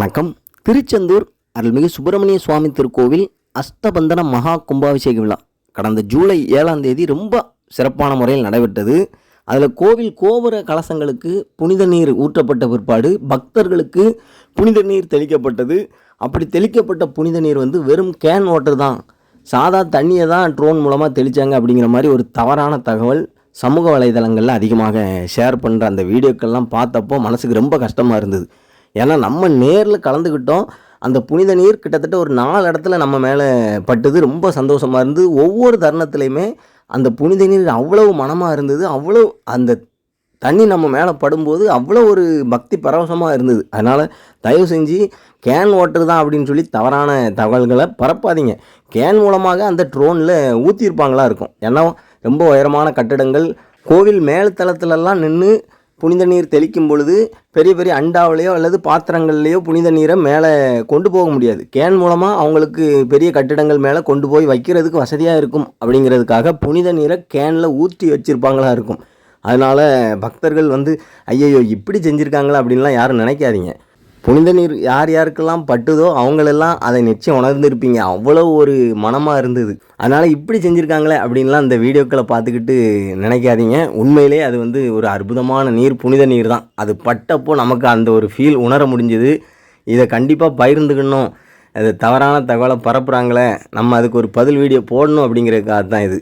வணக்கம். திருச்செந்தூர் அருள்மிகு சுப்பிரமணிய சுவாமி திருக்கோவில் அஷ்டபந்தன மகா கும்பாபிஷேக விழா. கடந்த ஜூலை ஏழாம் தேதி ரொம்ப சிறப்பான முறையில் நடைபெற்றது. அதில் கோவில் கோபுர கலசங்களுக்கு புனித நீர் ஊற்றப்பட்ட பிற்பாடு பக்தர்களுக்கு புனித நீர் தெளிக்கப்பட்டது. அப்படி தெளிக்கப்பட்ட புனித நீர் வந்து வெறும் கேன் வாட்டர் தான். சாதா தண்ணியை தான் ட்ரோன் மூலமாக தெளித்தாங்க அப்படிங்கிற மாதிரி ஒரு தவறான தகவல் சமூக வலைதளங்களில் அதிகமாக ஷேர் பண்ணுற அந்த வீடியோக்கள்லாம் பார்த்தப்போ மனசுக்கு ரொம்ப கஷ்டமாக இருந்தது. ஏன்னா நம்ம நேரில் கலந்துக்கிட்டோம். அந்த புனித நீர் கிட்டத்தட்ட ஒரு நாலு இடத்துல நம்ம மேலே பட்டது. ரொம்ப சந்தோஷமாக இருந்து ஒவ்வொரு தருணத்துலையுமே அந்த புனித நீர் அவ்வளவு மனமாக இருந்தது. அவ்வளோ அந்த தண்ணி நம்ம மேலே படும்போது அவ்வளோ ஒரு பக்தி பரவசமாக இருந்தது. அதனால் தயவு செஞ்சு கேன் வாட்டர் தான் அப்படின்னு சொல்லி தவறான தகவல்களை பரப்பாதீங்க. கேன் மூலமாக அந்த ட்ரோனில் ஊற்றிருப்பாங்களா இருக்கும். ஏன்னா ரொம்ப உயரமான கட்டிடங்கள். கோவில் மேல்தளத்துலலாம் நின்று புனித நீர் தெளிக்கும் பொழுது பெரிய பெரிய அண்டாவிலையோ அல்லது பாத்திரங்கள்லையோ புனித நீரை மேலே கொண்டு போக முடியாது. கேன் மூலமாக அவங்களுக்கு பெரிய கட்டிடங்கள் மேலே கொண்டு போய் வைக்கிறதுக்கு வசதியாக இருக்கும் அப்படிங்கிறதுக்காக புனித நீரை கேனில் ஊற்றி வச்சுருப்பாங்களா இருக்கும். அதனால் பக்தர்கள் வந்து ஐயையோ இப்படி செஞ்சுருக்காங்களா? அப்படின்லாம் யாரும் நினைக்காதீங்க. புனித நீர் யார் யாருக்கெல்லாம் பட்டுதோ அவங்களெல்லாம் அதை நிச்சயம் உணர்ந்திருப்பீங்க. அவ்வளோ ஒரு மனமாக இருந்தது. அதனால் இப்படி செஞ்சுருக்காங்களே அப்படின்லாம் அந்த வீடியோக்களை பார்த்துக்கிட்டு நினைக்காதீங்க. உண்மையிலே அது வந்து ஒரு அற்புதமான நீர் புனித நீர் தான் அது பட்டப்போ நமக்கு அந்த ஒரு ஃபீல் உணர முடிஞ்சுது. இதை கண்டிப்பாக பகிர்ந்துக்கணும். அது தவறான தகவலை பரப்புகிறாங்களே நம்ம அதுக்கு ஒரு பதில் வீடியோ போடணும் அப்படிங்கிறதுக்காக தான் இது.